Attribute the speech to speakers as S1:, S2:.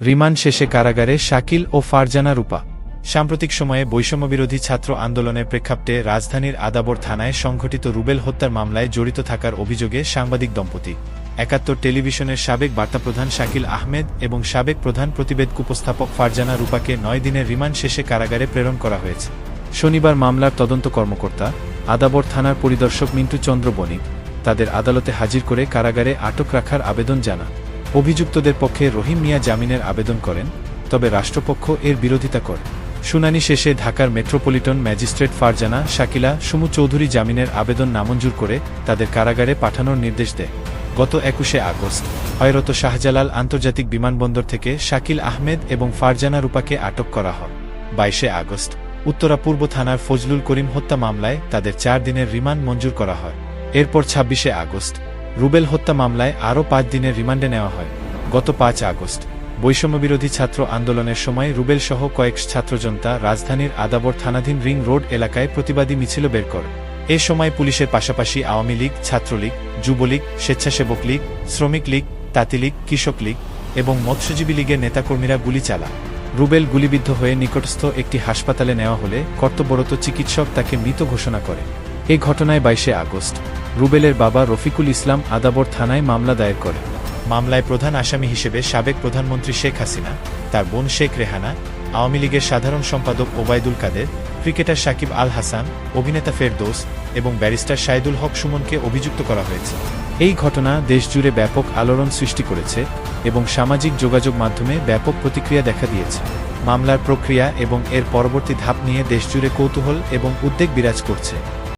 S1: Remand শেষে কারাগারে শাকিল ও ফারজানা রূপা। সাম্প্রতিক সময়ে বৈষম্যবিরোধী ছাত্র আন্দোলনের প্রেক্ষাপটে রাজধানীর আদাবর থানায় সংঘটিত রুবেল হত্যার মামলায় জড়িত থাকার অভিযোগে সাংবাদিক দম্পতি। একাত্তর টেলিভিশনের সাবেক বার্তাপ্রধান শাকিল আহমেদ এবং সাবেক প্রধান প্রতিবেদক উপস্থাপক ফারজানা রূপাকে নয় দিনের রিমান্ড শেষে কারাগারে প্রেরণ করা হয়েছে। শনিবার মামলার তদন্ত কর্মকর্তা, আদাবর থানার পরিদর্শক মিন্টু চন্দ্র বণিক, তাদের আদালতে হাজির করে কারাগারে আটক রাখার আবেদন জানান। অভিযুক্তদের পক্ষে রহিম মিয়া জামিনের আবেদন করেন, তবে রাষ্ট্রপক্ষ এর বিরোধিতা করে। শুনানি শেষে ঢাকার মেট্রোপলিটন ম্যাজিস্ট্রেট ফারজানা, শাকিলা, সুমু চৌধুরী জামিনের আবেদন নামঞ্জুর করে তাদের কারাগারে পাঠানোর নির্দেশ দেয়। গত একুশে আগস্ট, হয়রত শাহজালাল আন্তর্জাতিক বিমানবন্দর থেকে শাকিল আহমেদ এবং ফারজানা রূপাকে আটক করা হয়। বাইশে আগস্ট, উত্তরা পূর্ব থানার ফজলুল করিম হত্যা মামলায় তাদের চার দিনের রিমান্ড মঞ্জুর করা হয়। এরপর ছাব্বিশে আগস্ট রুবেল হত্যা মামলায় আরও পাঁচ দিনের রিমান্ডে নেওয়া হয়। গত পাঁচ আগস্ট, বৈষম্যবিরোধী ছাত্র আন্দোলনের সময় রুবেল সহ কয়েক ছাত্রজনতা রাজধানীর আদাবর থানাধীন রিং রোড এলাকায় প্রতিবাদী মিছিল বের করে। এ সময় পুলিশের পাশাপাশি আওয়ামী লীগ, ছাত্রলীগ, যুবলীগ, স্বেচ্ছাসেবক লীগ, শ্রমিক লীগ, তাঁতি লীগ, কৃষক লীগ এবং মৎস্যজীবী লীগের নেতাকর্মীরা গুলি চালা রুবেল গুলিবিদ্ধ হয়ে নিকটস্থ একটি হাসপাতালে নেওয়া হলে কর্তব্যরত চিকিৎসক তাকে মৃত ঘোষণা করে। এই ঘটনায় বাইশে আগস্ট রুবেলের বাবা রফিকুল ইসলাম আদাবর থানায় মামলা দায়ের করে। মামলায় প্রধান আসামি হিসেবে সাবেক প্রধানমন্ত্রী শেখ হাসিনা তার বোন শেখ রেহানা আওয়ামী লীগের সাধারণ সম্পাদক ওবায়দুল কাদের ক্রিকেটার সাকিব আল হাসান অভিনেতা ফেরদৌস এবং ব্যারিস্টার শাহিদুল হক সুমনকে অভিযুক্ত করা হয়েছে। এই ঘটনা দেশজুড়ে ব্যাপক আলোড়ন সৃষ্টি করেছে এবং সামাজিক যোগাযোগ মাধ্যমে ব্যাপক প্রতিক্রিয়া দেখা দিয়েছে। মামলার প্রক্রিয়া এবং এর পরবর্তী ধাপ নিয়ে দেশজুড়ে কৌতূহল এবং উদ্বেগ বিরাজ করছে।